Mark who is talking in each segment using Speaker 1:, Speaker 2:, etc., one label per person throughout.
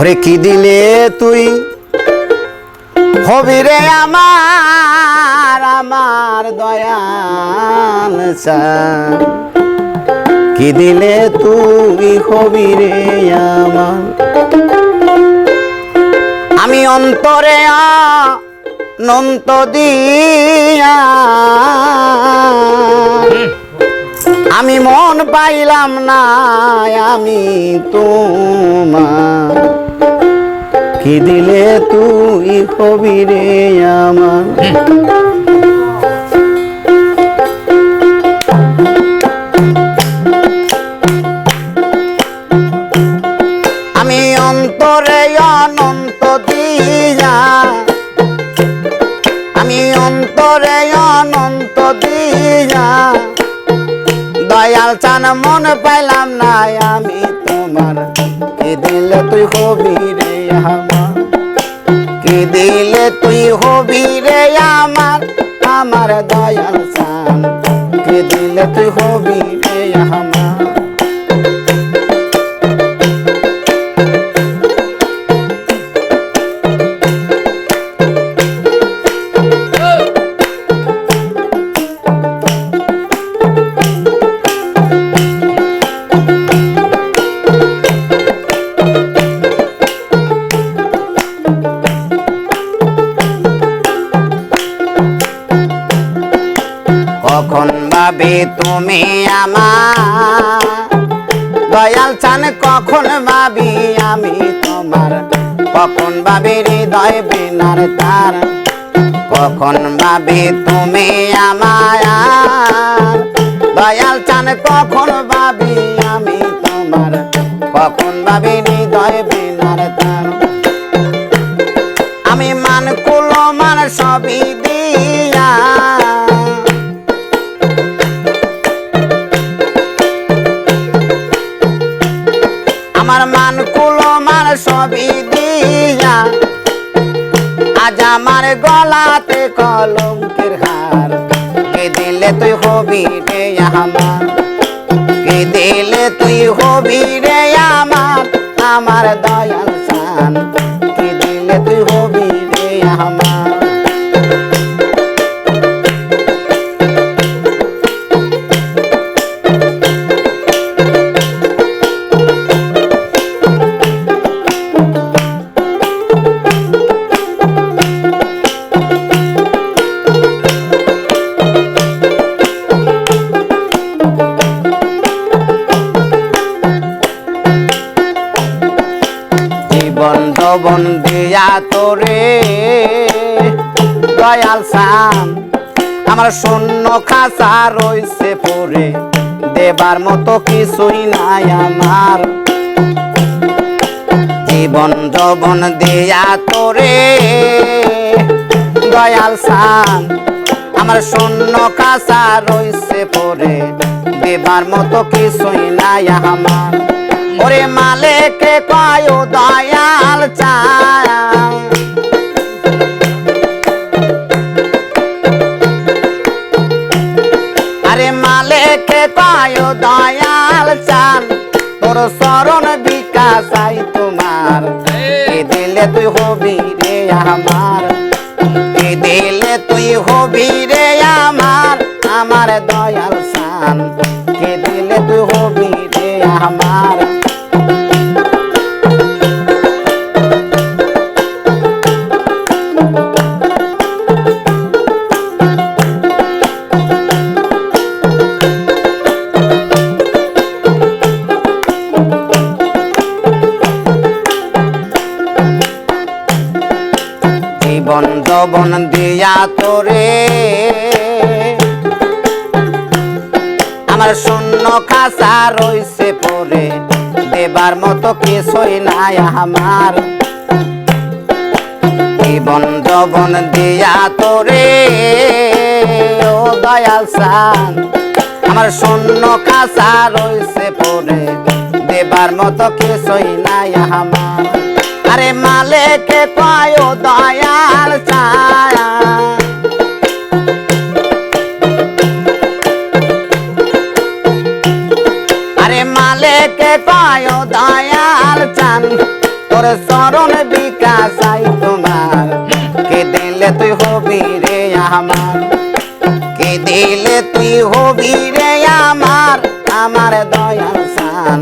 Speaker 1: ওরে কি দিলে তুই? হবি রে আমার আমার দয়াল কি দিলে তুই হবি রে আমার? আমি অন্তরে নন্ত দিয়া। আমি মন পাইলাম না, আমি তোমার। কি দিলে তুই হবি রে আমার। আমি অন্তরে অনন্ত দিয়া, আমি অন্তরে অনন্ত দিয়া। দয়াল চান মন পাইলাম না আমি তোমার। কি দিলে তুই হবি রে আমার। কি দিলে তুই হবি রে আমার? আমার দয়াল সান কি দিলে তুই হবি রে আমার? ভাবে তুমি আমার। দয়াল চান কখন ভাবি আমি তোমার? কখন ভাবি হৃদয় বিনার তার? কখন ভাবি তুমি আমার দয়াল চান কখন ভাবি আমি তোমার? কখন ভাবি হৃদয় বিনার তার? আমি মান কুলো মান সবই দিয়া আজ আমার গলাতে কলঙ্কের হার। কে দিলে তুই হবি রে আমার? কে দিলে তুই হবি রে আমার? আমার দয়াল যবন দিয়া তোরে। দয়াল সাম আমার শূন্য খাসা রইছে পরে। দেবার মতো কিছুই নাই আমার। জীবন যবন দিয়া তোরে। দয়াল সাম আমার শূন্য কাঁচা রইছে পরে। দেবার মতো কিছুই নাই আমার। ওরে মালেকে কয় দয়াল চায় আরে মালেকে কয় দয়াল চান তোর শরণ বিকাশ আই তোমার দিলে তুই হবি রে আমার? দিলে তুই হবি রে আমার? আমার দয়াল সান কে দিলে তুই হবি রে আমার? যবন দিয়া তোরে। আমার শূন্য খাসা রইছে পরে, দেবার মতো কিছুই নাই আমার। জীবন যবন দিয়া তোরে, ও দয়াল সান। আমার শূন্য খাসা রইছে পরে, দেবার মতো কিছুই নাই আমার। আরে মালেকে কয় দয়াল ছায়া। আরে মালেকে কয় দয়াল চান, তোর চরণ বিকাশ আই তোমার। কে দিলে তুই হবি রে আমার? কে দিলে তুই হবি রে আমার? আমার দয়াল সান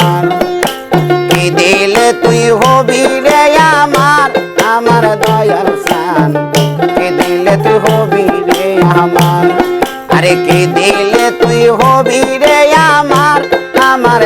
Speaker 1: আমার। কি দিলে তুই হবি রে আমার? আমার দয়াল সান কি দিলে তুই হবি রে আমার? আরে কি দিলে তুই হবি রে আমার? আমার